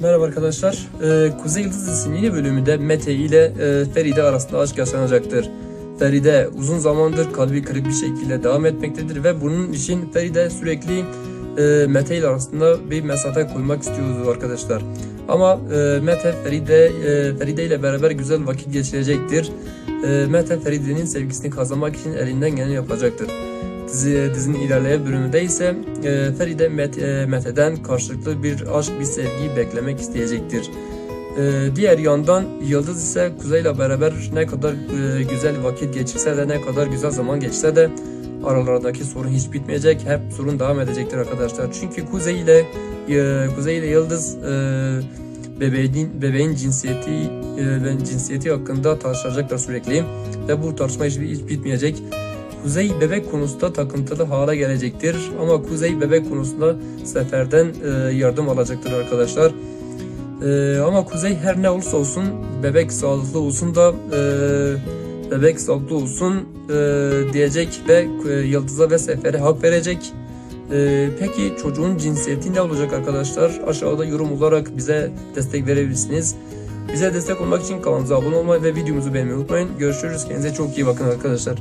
Merhaba arkadaşlar. Ee, Kuzey Yıldız dizisinin yeni bölümünde Mete ile e, Feride arasında aşk yaşanacaktır. Feride uzun zamandır kalbi kırık bir şekilde devam etmektedir ve bunun için Feride sürekli e, Mete ile arasında bir mesafe koymak istiyordu arkadaşlar. Ama e, Mete Feride e, Feride ile beraber güzel vakit geçirecektir. E, Mete Feride'nin sevgisini kazanmak için elinden geleni yapacaktır. Dizi, dizinin ilerleyen bölümünde ise e, Feride Met, e, Mete'den karşılıklı bir aşk, bir sevgi beklemek isteyecektir. E, diğer yandan Yıldız ise Kuzey ile beraber ne kadar e, güzel vakit geçirse de ne kadar güzel zaman geçse de aralarındaki sorun hiç bitmeyecek. Hep sorun devam edecektir arkadaşlar. Çünkü Kuzey ile e, Kuzey ile Yıldız e, bebeğin bebeğin cinsiyeti e, cinsiyeti hakkında tartışacaklar sürekli ve bu tartışma hiç, hiç bitmeyecek. Kuzey bebek konusunda takıntılı hale gelecektir ama Kuzey bebek konusunda Sefer'den e, yardım alacaktır arkadaşlar. E, ama Kuzey her ne olursa olsun bebek sağlıklı olsun da e, bebek sağlıklı olsun e, diyecek ve e, Yıldız'a ve Sefer'e hak verecek. E, peki çocuğun cinsiyeti ne olacak arkadaşlar? Aşağıda yorum olarak bize destek verebilirsiniz. Bize destek olmak için kanalımıza abone olmayı ve videomuzu beğenmeyi unutmayın. Görüşürüz. Kendinize çok iyi bakın arkadaşlar.